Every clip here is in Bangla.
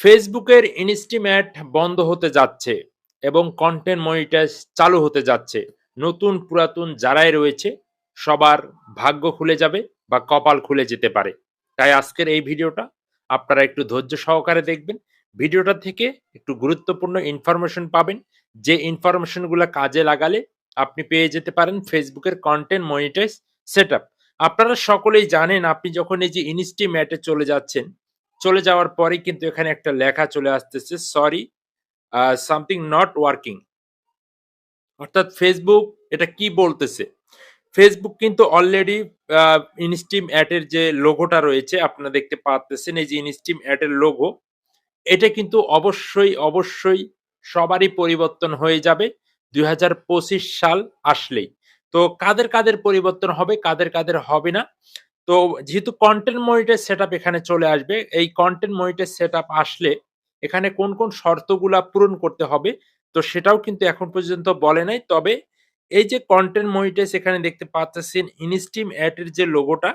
ফেসবুকের ইনস্টিম্যাট বন্ধ হতে যাচ্ছে এবং কন্টেন্ট মনিটাইজ চালু হতে যাচ্ছে। নতুন, পুরাতন যারাই রয়েছে, সবার ভাগ্য খুলে যাবে বা কপাল খুলে যেতে পারে। তাই আজকের এই ভিডিওটা আপনারা একটু ধৈর্য সহকারে দেখবেন। ভিডিওটা থেকে একটু গুরুত্বপূর্ণ ইনফরমেশন পাবেন। যে ইনফরমেশনগুলো কাজে লাগালে আপনি পেয়ে যেতে পারেন ফেসবুকের কন্টেন্ট মনিটাইজ সেট আপনারা সকলেই জানেন আপনি যখন এই যে ইনস্টিম্যাটে চলে যাচ্ছেন চলে যাওয়ার পরে কিন্তু এখানে একটা লেখা চলে আসতেছে সরি সামথিং নট ওয়ার্কিং অর্থাৎ ফেসবুক এটা কি বলতেছে? ফেসবুক কিন্তু অলরেডি ইনস্টিম অ্যাটের যে লোগোটা রয়েছে, আপনারা দেখতে পাচ্ছেন এই যে ইনস্টিম অ্যাটের লোগো এটা কিন্তু অবশ্যই অবশ্যই সবারই পরিবর্তন হয়ে যাবে দুই হাজার পঁচিশ সাল আসলেই। তো কাদের কাদের পরিবর্তন হবে, কাদের কাদের হবে না তো যেহেতু কন্টেন্ট মনিটর সেট এখানে চলে আসবে, এই কন্টেন্ট মনিটর সেট আসলে এখানে কোন কোন শর্তগুলা পূরণ করতে হবে, তো সেটাও কিন্তু এখন পর্যন্ত বলে নাই। তবে এই যে কন্টেন্ট মনিটাইজ এখানে দেখতে পাচ্ছেন ইনস্টিম অ্যাডের যে লোগোটা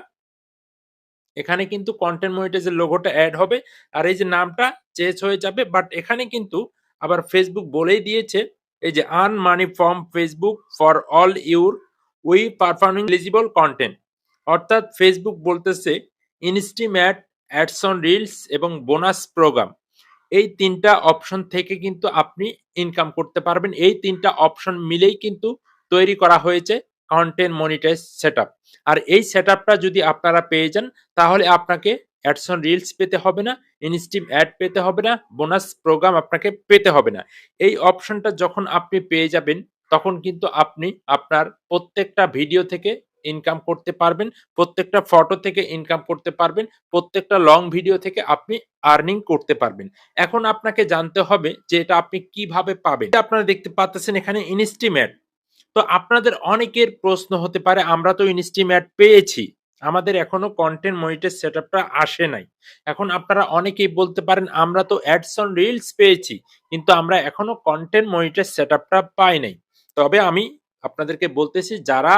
এখানে কিন্তু কন্টেন্ট মনিটাইজের লোগোটা অ্যাড হবে। আর এই যে নামটা চেঞ্জ হয়ে যাবে বাট এখানে কিন্তু আবার ফেসবুক বলেই দিয়েছে, এই যে earn money from Facebook for all your we performing eligible content অর্থাৎ ফেসবুক বলতেছে ইনস্টিম্যাট অ্যাডসন রিলস এবং বোনাস প্রোগ্রাম এই তিনটা অপশন থেকে কিন্তু আপনি ইনকাম করতে পারবেন। এই তিনটা অপশন মিলেই কিন্তু তৈরি করা হয়েছে কন্টেন্ট মনিটাইজ সেট আর এই সেট যদি আপনারা পেয়ে যান, তাহলে আপনাকে অ্যাডসন রিলস পেতে হবে না ইনস্টিম অ্যাড পেতে হবে না বোনাস প্রোগ্রাম আপনাকে পেতে হবে না। এই অপশনটা যখন আপনি পেয়ে যাবেন, তখন কিন্তু আপনি আপনার প্রত্যেকটা ভিডিও থেকে ইনকাম করতে পারবেন, প্রত্যেকটা ফটো থেকে ইনকাম করতে পারবেন, প্রত্যেকটা লং ভিডিও থেকে আপনি আর্নিং করতে পারবেন। এখন আপনাকে জানতে হবে যে এটা আপনি কীভাবে পাবেন। আপনারা দেখতে পাচ্ছেন এখানে ইনস্টিমেট তো আপনাদের অনেকের প্রশ্ন হতে পারে, আমরা তো ইনস্টিমেট পেয়েছি। আমাদের এখনও কন্টেন্ট মনিটর সেট আসে নাই। এখন আপনারা অনেকেই বলতে পারেন, আমরা তো অ্যাডস অন রিলস পেয়েছি, কিন্তু আমরা এখনও কন্টেন্ট মনিটর সেট পাই নাই। তবে আমি আপনাদেরকে বলতেছি, যারা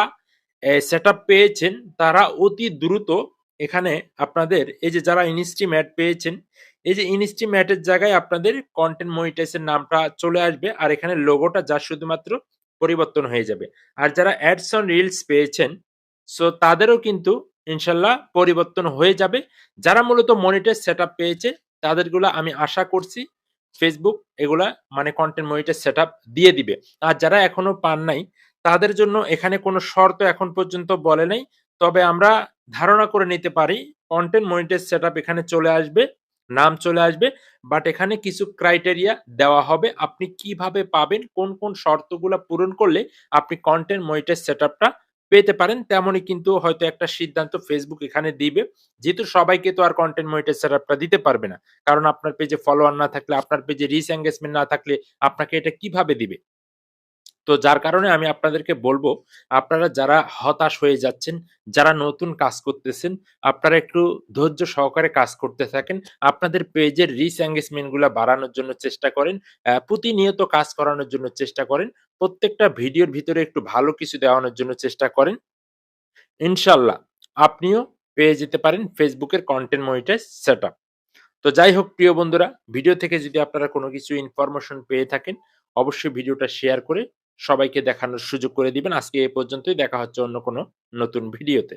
সেট পেয়েছেন, তারা অতি দ্রুত এখানে আপনাদের, এই যে যারা ইনস্টিম্যাট পেয়েছেন, এই যে ইনস্টিম্যাটের জায়গায় আপনাদের কন্টেন্ট মনিটাইজের নামটা চলে আসবে আর এখানে লোগোটা যা শুধুমাত্র পরিবর্তন হয়ে যাবে। আর যারা অ্যাডস অন রিলস পেয়েছেন সো তাদেরও কিন্তু ইনশাল্লাহ পরিবর্তন হয়ে যাবে। যারা মূলত মনিটাইজ সেট পেয়েছে, তাদেরগুলো আমি আশা করছি ফেসবুক এগুলা মানে কন্টেন্ট মনিটাইজ সেট দিয়ে দিবে। আর যারা এখনও পান নাই তাদের জন্য এখানে কোনো শর্ত এখন পর্যন্ত বলে নাই। তবে আমরা ধারণা করে নিতে পারি কন্টেন্ট মনিটাইজ সেট এখানে চলে আসবে, নাম চলে আসবে বাট এখানে কিছু ক্রাইটেরিয়া দেওয়া হবে আপনি কীভাবে পাবেন, কোন কোন শর্তগুলো পূরণ করলে আপনি কন্টেন্ট মনিটাইজ সেট পেতে পারেন, তেমনই কিন্তু হয়তো একটা সিদ্ধান্ত ফেসবুক এখানে দিবে, যেহেতু সবাইকে তো আর কন্টেন্ট মনিটাইজ সেটআপটা দিতে পারবে না। কারণ আপনার পেজে ফলোয়ার না থাকলে, আপনার পেজে রিচ এঙ্গেজমেন্ট না থাকলে আপনাকে এটা কীভাবে দিবে? তো যার কারণে আমি আপনাদেরকে বলব, আপনারা যারা হতাশ হয়ে যাচ্ছেন, যারা নতুন কাজ করতেছেন, আপনারা একটু ধৈর্য সহকারে কাজ করতে থাকেন। আপনাদের পেজের রিচ এঙ্গেজমেন্টগুলো বাড়ানোর জন্য চেষ্টা করেন প্রতিনিয়ত কাজ করানোর জন্য চেষ্টা করেন, প্রত্যেকটা ভিডিওর ভিতরে একটু ভালো কিছু দেওয়ানোর জন্য চেষ্টা করেন। ইনশাল্লাহ, আপনিও পেয়ে যেতে পারেন ফেসবুকের কন্টেন্ট মনিটাইজ সেট তো যাই হোক, প্রিয় বন্ধুরা, ভিডিও থেকে যদি আপনারা কোনো কিছু ইনফরমেশন পেয়ে থাকেন, অবশ্যই ভিডিওটা শেয়ার করে সবাইকে দেখানোর সুযোগ করে দিবেন। আজকে এ পর্যন্তই। দেখা হচ্ছে অন্য কোনো নতুন ভিডিওতে।